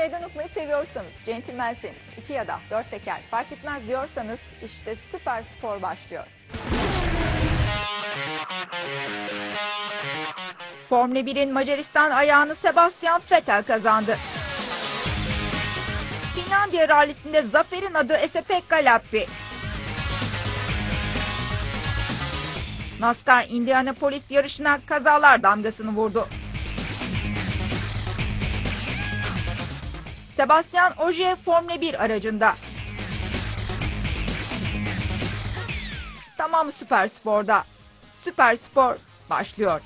meydan okumayı seviyorsanız, centilmenseniz, iki ya da dört teker fark etmez diyorsanız işte süper spor başlıyor. Formula 1'in Macaristan ayağını Sebastian Vettel kazandı. Finlandiya rallisinde zaferin adı Esepekka Lappi. NASCAR Indianapolis yarışına kazalar damgasını vurdu. Sebastian Ogier Formula 1 aracında. Tamam Süper Spor'da. Süper Spor başlıyor.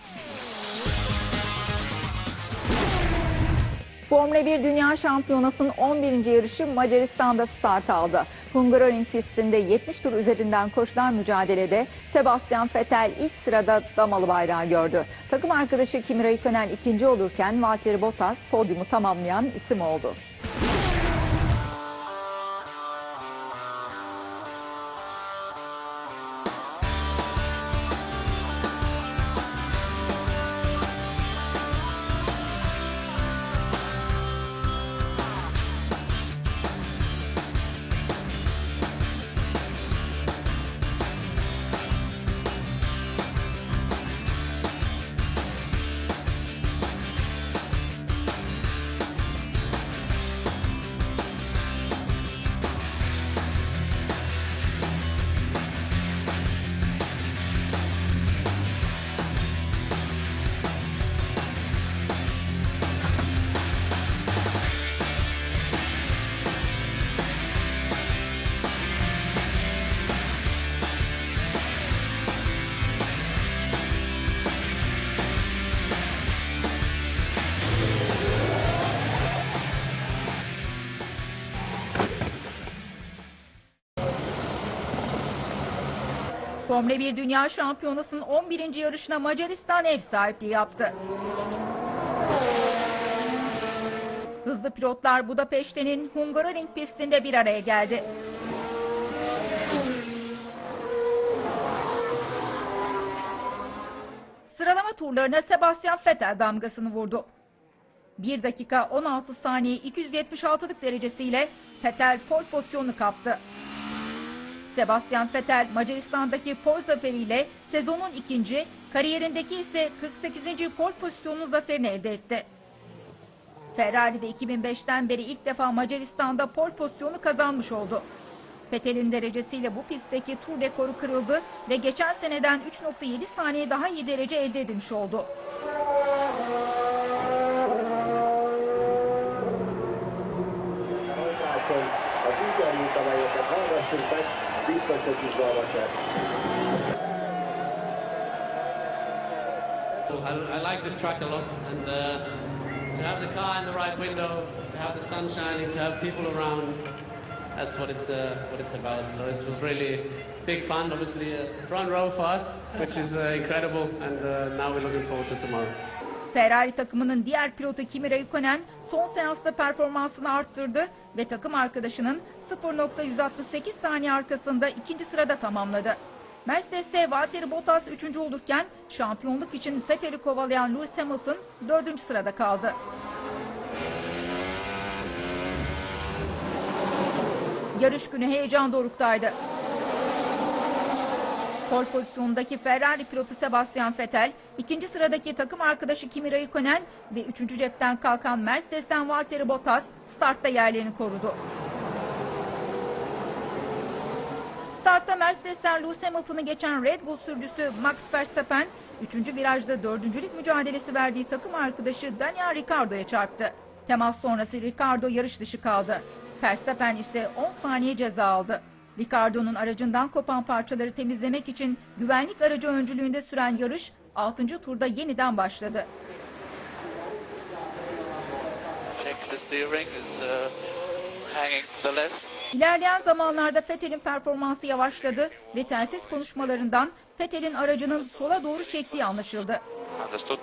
Formula 1 Dünya Şampiyonası'nın 11. yarışı Macaristan'da start aldı. Hungaroring pistinde 70 tur üzerinden koşulan mücadelede Sebastian Vettel ilk sırada damalı bayrağı gördü. Takım arkadaşı Kimi Raikkonen ikinci olurken Valtteri Bottas podyumu tamamlayan isim oldu. Formula 1 Dünya Şampiyonası'nın 11. yarışına Macaristan ev sahipliği yaptı. Hızlı pilotlar Budapeşte'nin Hungaroring pistinde bir araya geldi. Sıralama turlarına Sebastian Vettel damgasını vurdu. 1 dakika 16 saniye 276'lık derecesiyle Vettel pol pozisyonunu kaptı. Sebastian Vettel Macaristan'daki pol zaferiyle sezonun ikinci, kariyerindeki ise 48. pol pozisyonu zaferini elde etti. Ferrari de 2005'ten beri ilk defa Macaristan'da pol pozisyonu kazanmış oldu. Vettel'in derecesiyle bu pistteki tur rekoru kırıldı ve geçen seneden 3.7 saniye daha iyi derece elde edilmiş oldu. A. I, I like this track a lot, and uh, to have the car in the right window, to have the sun shining, to have people around, that's what it's uh, what it's about. So it was really big fun. Obviously, uh, front row for us, which is uh, incredible, and uh, now we're looking forward to tomorrow. Ferrari takımının diğer pilotu Kimi Raikkonen son seansta performansını arttırdı ve takım arkadaşının 0.168 saniye arkasında ikinci sırada tamamladı. Mercedes'te Valtteri Bottas üçüncü olurken şampiyonluk için Vettel'i kovalayan Lewis Hamilton dördüncü sırada kaldı. Yarış günü heyecan doruktaydı. Pol pozisyonundaki Ferrari pilotu Sebastian Vettel, ikinci sıradaki takım arkadaşı Kimi Raikkonen ve üçüncü cepten kalkan Mercedes'ten Valtteri Bottas startta yerlerini korudu. Startta Mercedes'ten Lewis Hamilton'ı geçen Red Bull sürücüsü Max Verstappen, üçüncü virajda dördüncülük mücadelesi verdiği takım arkadaşı Daniel Ricciardo'ya çarptı. Temas sonrası Ricciardo yarış dışı kaldı. Verstappen ise 10 saniye ceza aldı. Ricciardo'nun aracından kopan parçaları temizlemek için güvenlik aracı öncülüğünde süren yarış 6. turda yeniden başladı. Uh. İlerleyen zamanlarda Vettel'in performansı yavaşladı ve telsiz konuşmalarından Vettel'in aracının sola doğru çektiği anlaşıldı. Understood.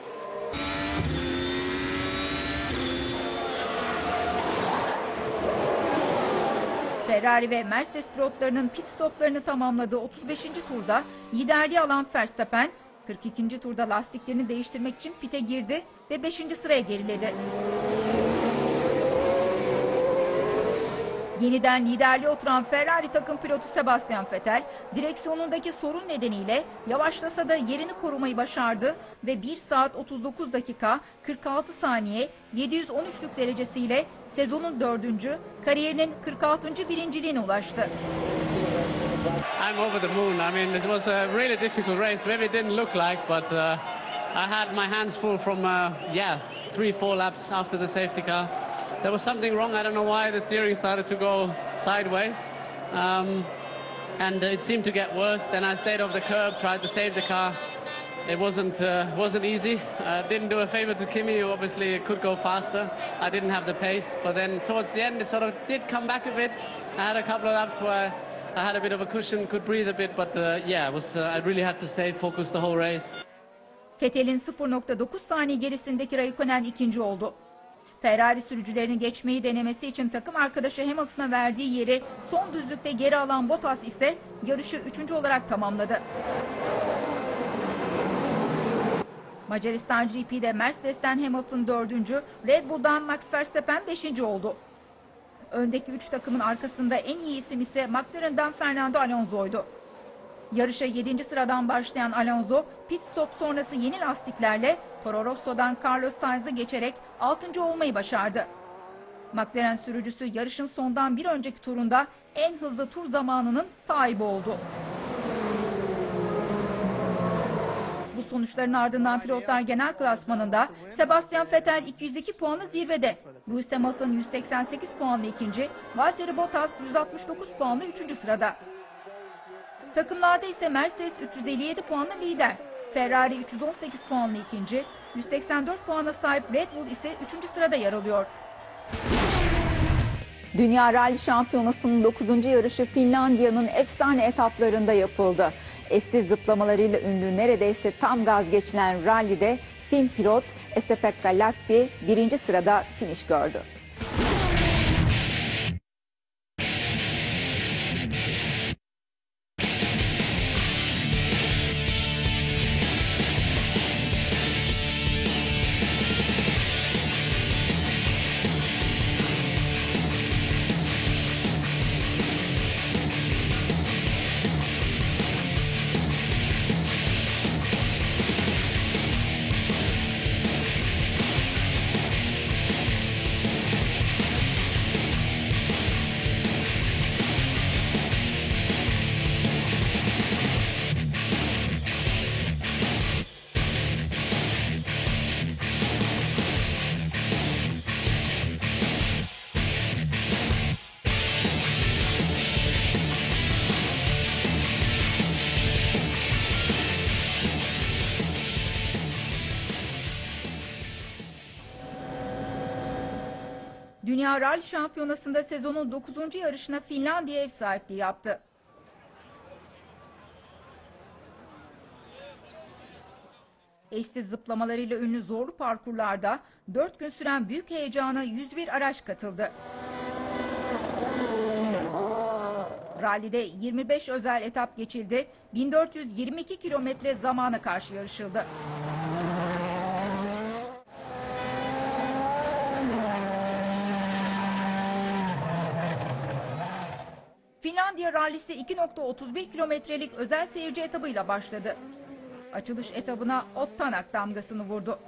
Ferrari ve Mercedes pilotlarının pit stoplarını tamamladığı 35. turda liderliği alan Verstappen 42. turda lastiklerini değiştirmek için pite girdi ve 5. sıraya geriledi. Yeniden liderliğe oturan Ferrari takım pilotu Sebastian Vettel, direksiyonundaki sorun nedeniyle yavaşlasa da yerini korumayı başardı ve 1 saat 39 dakika 46 saniye 713'lük derecesiyle sezonun dördüncü, kariyerinin 46. birinciliğine ulaştı. I'm over the moon. I mean, it was a really difficult race. Maybe it didn't look like, but uh, I had my hands full from, uh, yeah, three, four laps after the safety car. There was something wrong. I don't know why the steering started to go sideways. Um, and it seemed to get worse. Then I stayed off the curb, tried to save the car. It wasn't uh, wasn't easy. Uh, didn't do a favor to Kimi, who obviously could go faster. I didn't have the pace, but then towards the end, it sort of did come back a bit. I had a couple of laps where I had a bit of a cushion, could breathe a bit, but uh, yeah, was. Uh, I really had to stay focused the whole race. Vettel'in 0.9 saniye gerisindeki Raikkonen ikinci oldu. Ferrari sürücülerini geçmeyi denemesi için takım arkadaşı Hamilton'a verdiği yeri son düzlükte geri alan Bottas ise yarışı üçüncü olarak tamamladı. Macaristan GP'de Mercedes'ten Hamilton dördüncü, Red Bull'dan Max Verstappen beşinci oldu. Öndeki üç takımın arkasında en iyi isim ise McLaren'dan Fernando Alonso'ydu. Yarışa 7. sıradan başlayan Alonso pit stop sonrası yeni lastiklerle Toro Rosso'dan Carlos Sainz'ı geçerek 6. olmayı başardı. McLaren sürücüsü yarışın sondan bir önceki turunda en hızlı tur zamanının sahibi oldu. Bu sonuçların ardından pilotlar genel klasmanında Sebastian Vettel 202 puanlı zirvede, Lewis Hamilton 188 puanlı ikinci, Valtteri Bottas 169 puanlı üçüncü sırada. Takımlarda ise Mercedes 357 puanla lider. Ferrari 318 puanla ikinci, 184 puana sahip Red Bull ise 3. sırada yer alıyor. Dünya Rally Şampiyonası'nın 9. yarışı Finlandiya'nın efsane etaplarında yapıldı. Eşsiz zıplamalarıyla ünlü neredeyse tam gaz geçilen rallide Fin pilot Esepekka Lappi birinci sırada finish gördü. Dünya Rally Şampiyonası'nda sezonun 9. yarışına Finlandiya ev sahipliği yaptı. Eşsiz zıplamalarıyla ünlü zorlu parkurlarda 4 gün süren büyük heyecana 101 araç katıldı. Rallide 25 özel etap geçildi. 1422 kilometre zamana karşı yarışıldı. Finlandiya rallisi 2.31 kilometrelik özel seyirci etabıyla başladı. Açılış etabına Ottanak damgasını vurdu.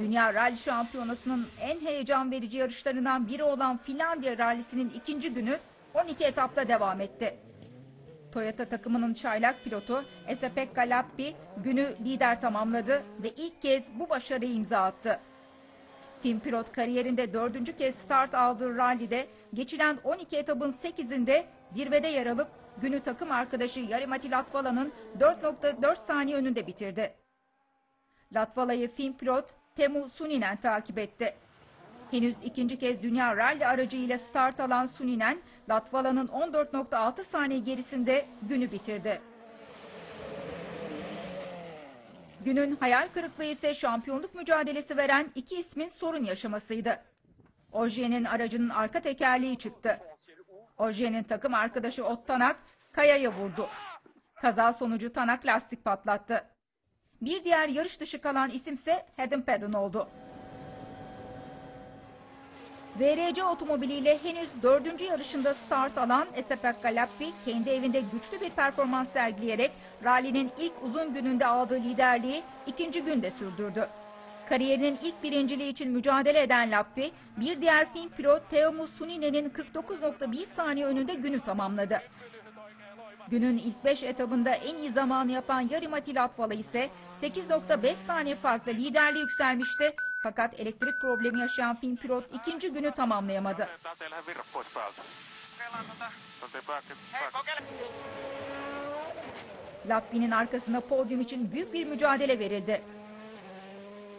Dünya Rally Şampiyonası'nın en heyecan verici yarışlarından biri olan Finlandiya rallisinin ikinci günü 12 etapla devam etti. Toyota takımının çaylak pilotu Esapekka Lappi günü lider tamamladı ve ilk kez bu başarıyı imza attı. Tim pilot kariyerinde dördüncü kez start aldığı rallide geçilen 12 etabın 8'inde zirvede yer alıp günü takım arkadaşı Yarimati Latvala'nın 4.4 saniye önünde bitirdi. Latvala'yı Fin pilot Temu Suninen takip etti. Henüz ikinci kez dünya rally aracıyla start alan Suninen, Latvala'nın 14.6 saniye gerisinde günü bitirdi. Günün hayal kırıklığı ise şampiyonluk mücadelesi veren iki ismin sorun yaşamasıydı. Ojier'in aracının arka tekerleği çıktı. Ojier'in takım arkadaşı Ot Tanak kayaya vurdu. Kaza sonucu Tanak lastik patlattı. Bir diğer yarış dışı kalan isimse Haddon Paddon oldu. VRC otomobiliyle henüz dördüncü yarışında start alan Esepekka Lappi kendi evinde güçlü bir performans sergileyerek rallinin ilk uzun gününde aldığı liderliği ikinci günde sürdürdü. Kariyerinin ilk birinciliği için mücadele eden Lappi, bir diğer Fin pilot Teemu Sunine'nin 49.1 saniye önünde günü tamamladı. Günün ilk 5 etabında en iyi zamanı yapan Yarimati Latvala ise 8.5 saniye farkla liderliğe yükselmişti. Fakat elektrik problemi yaşayan Fin pilot ikinci günü tamamlayamadı. Lappi'nin arkasında podyum için büyük bir mücadele verildi.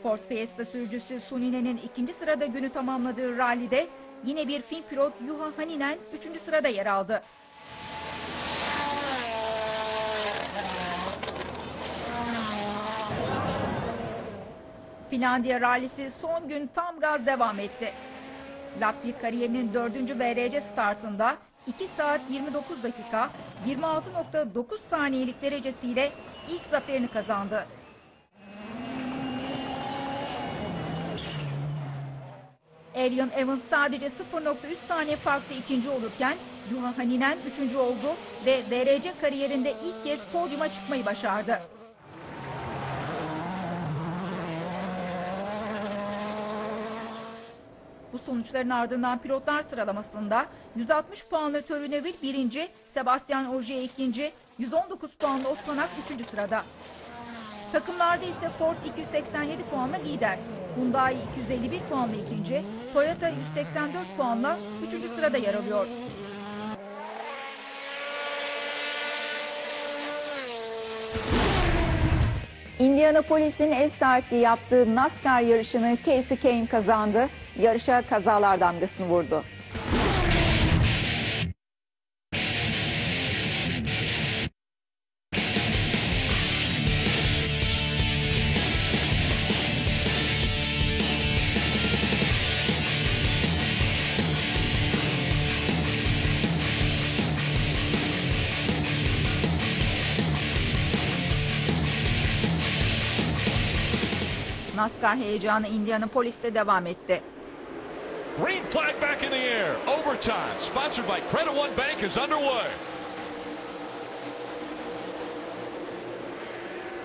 Ford Fiesta sürücüsü Sunine'nin ikinci sırada günü tamamladığı rallide yine bir Fin pilot Juha Haninen üçüncü sırada yer aldı. Finlandiya rallisi son gün tam gaz devam etti. Lappi kariyerinin dördüncü VRC startında 2 saat 29 dakika 26.9 saniyelik derecesiyle ilk zaferini kazandı. Elion Evans sadece 0.3 saniye farklı ikinci olurken Juha Haninen üçüncü oldu ve VRC kariyerinde ilk kez podyuma çıkmayı başardı. Sonuçların ardından pilotlar sıralamasında 160 puanlı Töru Neville birinci, Sebastian Ogier ikinci, 119 puanlı Ottonak üçüncü sırada. Takımlarda ise Ford 287 puanla lider, Hyundai 251 puanla ikinci, Toyota 184 puanla üçüncü sırada yer alıyor. Indianapolis'in ev sahipliği yaptığı NASCAR yarışını Casey Kane kazandı. Yarışa kazalar damgasını vurdu. NASCAR heyecanı Indianapolis'te devam etti. Green flag back in the air. Overtime, sponsored by Credit One Bank, is underway.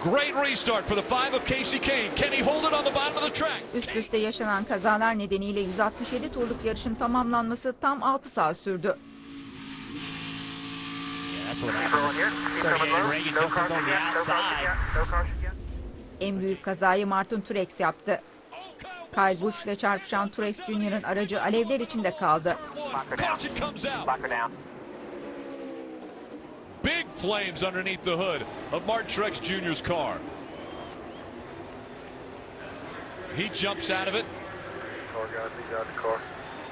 Great restart for the five of Casey Kane. Can he hold it on the bottom of the track? Üst üste yaşanan kazalar nedeniyle 167 turluk yarışın tamamlanması tam 6 saat sürdü. That's what happened. 38 Reagan jumped up on the outside. En büyük kazayı Martin Truex yaptı. Kyle Busch ile çarpışan Truex Jr.'ın aracı alevler içinde kaldı. Big flames underneath the hood of Martin Truex Jr.'s car. He jumps out of it.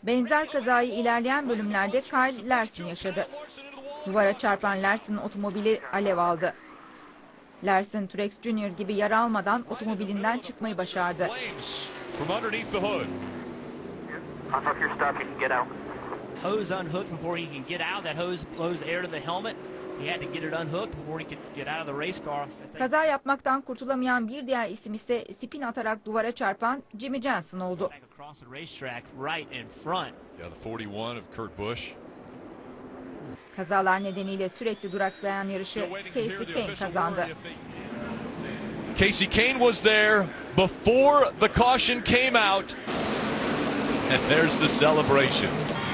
Benzer kazayı ilerleyen bölümlerde Kyle Larson yaşadı. Duvara çarpan Larson'ın otomobili alev aldı. Larson, Truex Jr. gibi yara almadan otomobilinden çıkmayı başardı. From underneath the hood. Hose unhooked before he can get out. That hose blows air to the helmet. He had to get it unhooked before he could get out of the race car. Kaza yapmaktan kurtulamayan bir diğer isim ise spin atarak duvara çarpan Jimmy Johnson oldu. Back across the racetrack, right in front. Yeah, the 41 of Kurt Busch. Kazalar nedeniyle sürekli duraklayan yarışı to Casey Kane kazandı. Casey Kane was there before the caution came out. And there's the celebration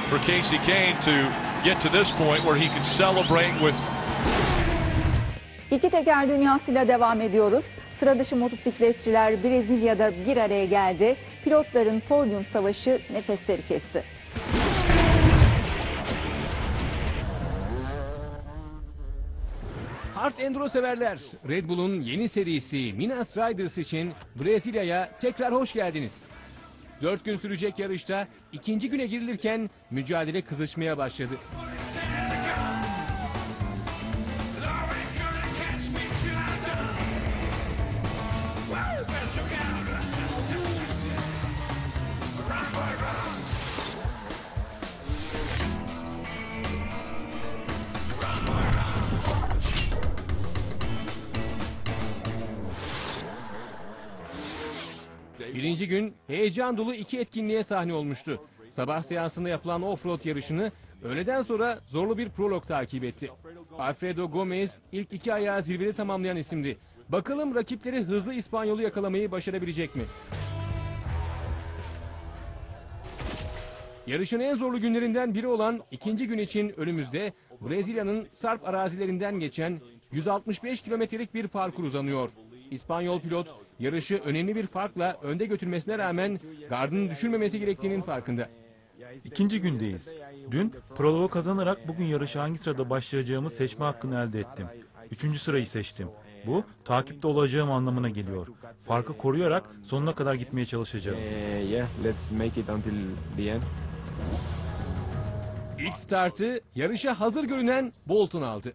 for Casey Kane to get to this point where he can celebrate with İki teker dünyasıyla devam ediyoruz. Sıra dışı motosikletçiler Brezilya'da bir araya geldi. Pilotların podyum savaşı nefesleri kesti. Hard Enduro severler. Red Bull'un yeni serisi Minas Riders için Brezilya'ya tekrar hoş geldiniz. Dört gün sürecek yarışta ikinci güne girilirken mücadele kızışmaya başladı. Birinci gün heyecan dolu iki etkinliğe sahne olmuştu. Sabah seansında yapılan offroad yarışını öğleden sonra zorlu bir prolog takip etti. Alfredo Gomez ilk iki ayağı zirvede tamamlayan isimdi. Bakalım rakipleri hızlı İspanyol'u yakalamayı başarabilecek mi? Yarışın en zorlu günlerinden biri olan ikinci gün için önümüzde Brezilya'nın Sarp arazilerinden geçen 165 kilometrelik bir parkur uzanıyor. İspanyol pilot yarışı önemli bir farkla önde götürmesine rağmen gardını düşürmemesi gerektiğinin farkında. İkinci gündeyiz. Dün prologu kazanarak bugün yarışa hangi sırada başlayacağımı seçme hakkını elde ettim. Üçüncü sırayı seçtim. Bu takipte olacağım anlamına geliyor. Farkı koruyarak sonuna kadar gitmeye çalışacağım. end. İlk startı yarışa hazır görünen Bolton aldı.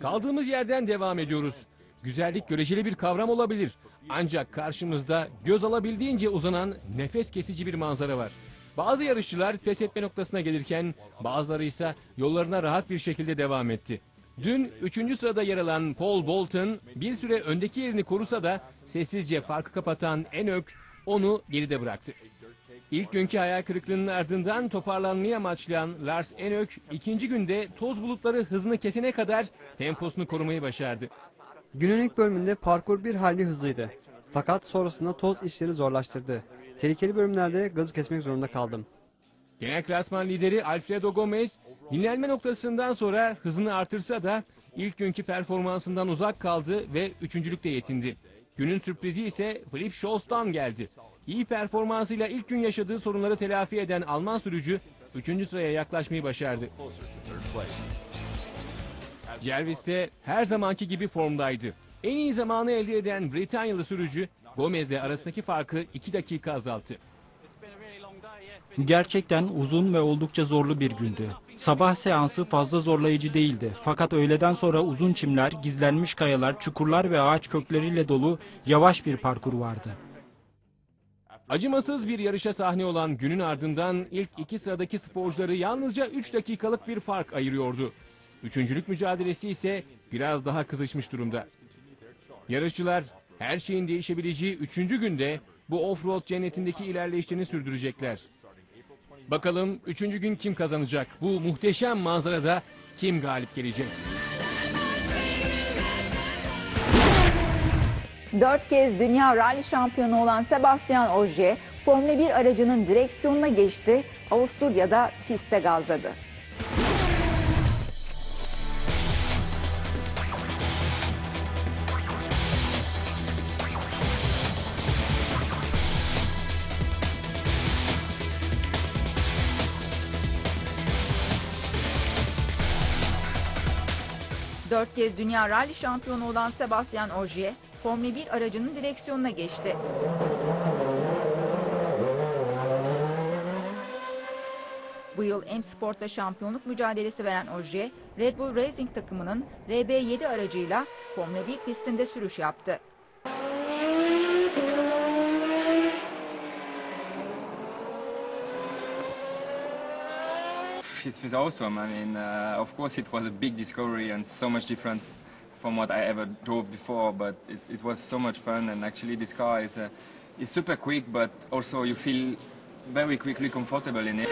Kaldığımız yerden devam ediyoruz. Güzellik göreceli bir kavram olabilir. Ancak karşımızda göz alabildiğince uzanan nefes kesici bir manzara var. Bazı yarışçılar pes etme noktasına gelirken bazıları ise yollarına rahat bir şekilde devam etti. Dün 3. sırada yer alan Paul Bolton bir süre öndeki yerini korusa da sessizce farkı kapatan Enök onu geride bıraktı. İlk günkü hayal kırıklığının ardından toparlanmayı amaçlayan Lars Enök ikinci günde toz bulutları hızını kesene kadar temposunu korumayı başardı. Günün ilk bölümünde parkur bir hayli hızlıydı. Fakat sonrasında toz işleri zorlaştırdı. Tehlikeli bölümlerde gazı kesmek zorunda kaldım. Genel klasman lideri Alfredo Gomez dinlenme noktasından sonra hızını artırsa da ilk günkü performansından uzak kaldı ve üçüncülükte yetindi. Günün sürprizi ise Philip Scholz'dan geldi. İyi performansıyla ilk gün yaşadığı sorunları telafi eden Alman sürücü 3. sıraya yaklaşmayı başardı. Jervis ise her zamanki gibi formdaydı. En iyi zamanı elde eden Britanyalı sürücü Gomez'le arasındaki farkı 2 dakika azalttı. Gerçekten uzun ve oldukça zorlu bir gündü. Sabah seansı fazla zorlayıcı değildi. Fakat öğleden sonra uzun çimler, gizlenmiş kayalar, çukurlar ve ağaç kökleriyle dolu yavaş bir parkur vardı. Acımasız bir yarışa sahne olan günün ardından ilk iki sıradaki sporcuları yalnızca 3 dakikalık bir fark ayırıyordu. Üçüncülük mücadelesi ise biraz daha kızışmış durumda. Yarışçılar her şeyin değişebileceği üçüncü günde bu offroad cennetindeki ilerleyişlerini sürdürecekler. Bakalım üçüncü gün kim kazanacak? Bu muhteşem manzarada kim galip gelecek? Dört kez dünya rally şampiyonu olan Sebastian Ogier, Formula 1 aracının direksiyonuna geçti, Avusturya'da pistte gazladı. Dört kez dünya rally şampiyonu olan Sebastian Ogier, Formula 1 aracının direksiyonuna geçti. Bu yıl M Sport'ta şampiyonluk mücadelesi veren Ogier, Red Bull Racing takımının RB7 aracıyla Formula 1 pistinde sürüş yaptı. It was awesome. I mean, uh, of course, it was a big discovery and so much different from what I ever drove before. But it, it was so much fun, and actually, this car is uh, is super quick, but also you feel very quickly comfortable in it.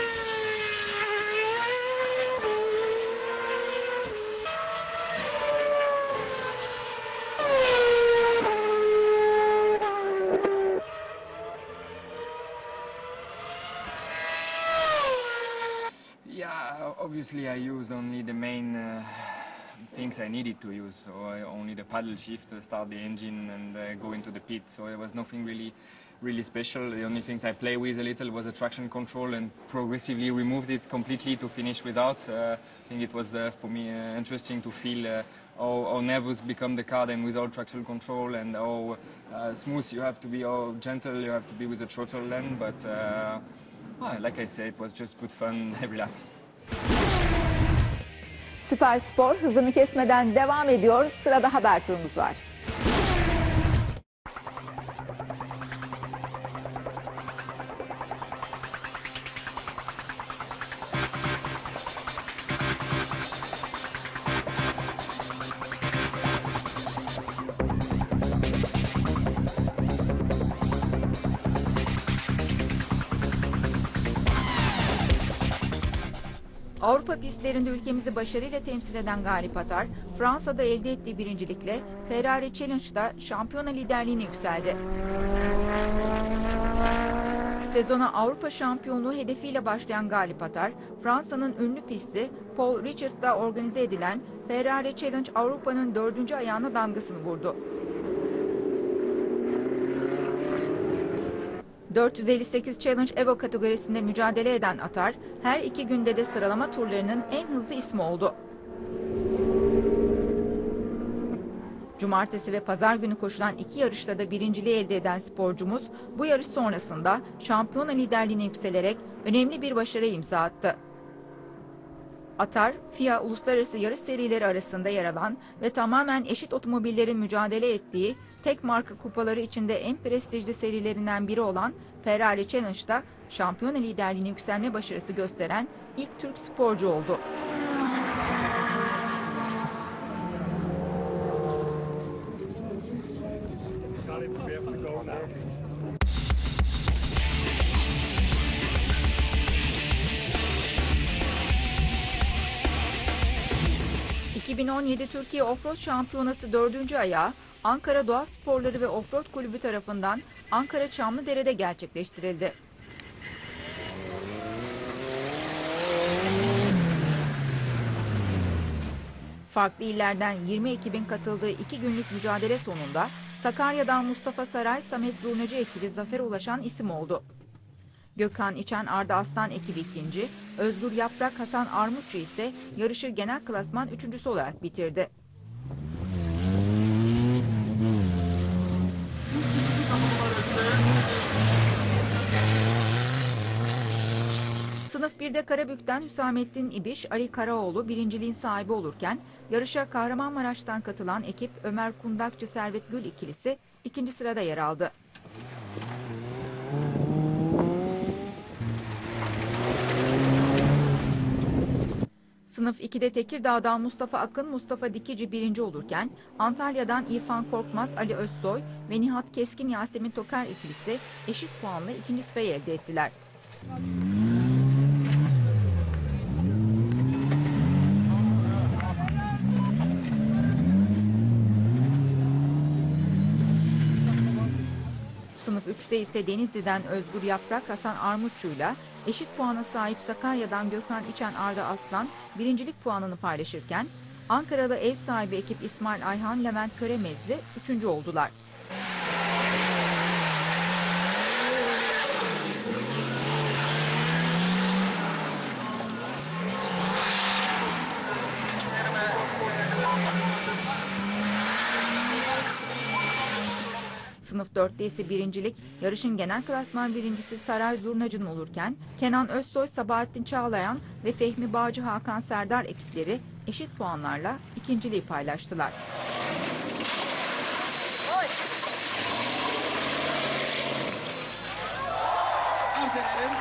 Yeah, obviously I used only the main uh, things I needed to use. So I only the paddle shift to start the engine and uh, go into the pit. So it was nothing really, really special. The only things I play with a little was the traction control and progressively removed it completely to finish without. Uh, I think it was uh, for me uh, interesting to feel uh, how, how nervous become the car then without traction control and how uh, smooth you have to be, how gentle you have to be with the throttle then. But uh, ah, like I said, it was just good fun every lap. Süper Spor hızını kesmeden devam ediyor. Sırada haber turumuz var. Pistlerinde ülkemizi başarıyla temsil eden Galip Atar, Fransa'da elde ettiği birincilikle Ferrari Challenge'da şampiyona liderliğine yükseldi. Sezona Avrupa şampiyonluğu hedefiyle başlayan Galip Atar, Fransa'nın ünlü pisti Paul Richard'da organize edilen Ferrari Challenge Avrupa'nın dördüncü ayağına damgasını vurdu. 458 Challenge Evo kategorisinde mücadele eden Atar, her iki günde de sıralama turlarının en hızlı ismi oldu. Cumartesi ve pazar günü koşulan iki yarışta da birinciliği elde eden sporcumuz bu yarış sonrasında şampiyona liderliğine yükselerek önemli bir başarı imza attı. Atar, FIA uluslararası yarış serileri arasında yer alan ve tamamen eşit otomobillerin mücadele ettiği tek marka kupaları içinde en prestijli serilerinden biri olan Ferrari Challenge'da şampiyona liderliğine yükselme başarısı gösteren ilk Türk sporcu oldu. ...2017 Türkiye Offroad Şampiyonası 4. ayağı... ...Ankara Doğa Sporları ve Offroad Kulübü tarafından... ...Ankara Çamlıdere'de gerçekleştirildi. Farklı illerden 20 ekibin katıldığı iki günlük mücadele sonunda... ...Sakarya'dan Mustafa Saray, Samet Zurnacı ekibi zafere ulaşan isim oldu. Gökhan İçen Arda Aslan ekibi ikinci, Özgür Yaprak Hasan Armutçu ise yarışı genel klasman üçüncüsü olarak bitirdi. Sınıf 1'de Karabük'ten Hüsamettin İbiş, Ali Karaoğlu birinciliğin sahibi olurken yarışa Kahramanmaraş'tan katılan ekip Ömer Kundakçı Servet Gül ikilisi ikinci sırada yer aldı. Sınıf 2'de Tekirdağ'dan Mustafa Akın, Mustafa Dikici birinci olurken Antalya'dan İrfan Korkmaz, Ali Özsoy ve Nihat Keskin Yasemin Toker ikilisi eşit puanla ikinci sırayı elde ettiler. 3'te ise Denizli'den Özgür Yaprak Hasan Armutçu'yla eşit puana sahip Sakarya'dan Gökhan İçen Arda Aslan birincilik puanını paylaşırken Ankara'da ev sahibi ekip İsmail Ayhan Levent Köremezli üçüncü oldular. Sınıf 4'te ise birincilik yarışın genel klasman birincisi Saray Zurnacı'nın olurken Kenan Özsoy, Sabahattin Çağlayan ve Fehmi Bağcı Hakan Serdar ekipleri eşit puanlarla ikinciliği paylaştılar. Ederim.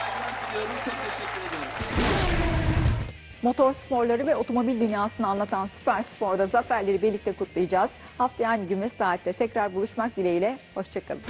Saygılar sunuyorum. Çok teşekkür ediyorum. Motor sporları ve otomobil dünyasını anlatan Süper Spor'da zaferleri birlikte kutlayacağız. Haftaya aynı gün ve saatte tekrar buluşmak dileğiyle. Hoşçakalın.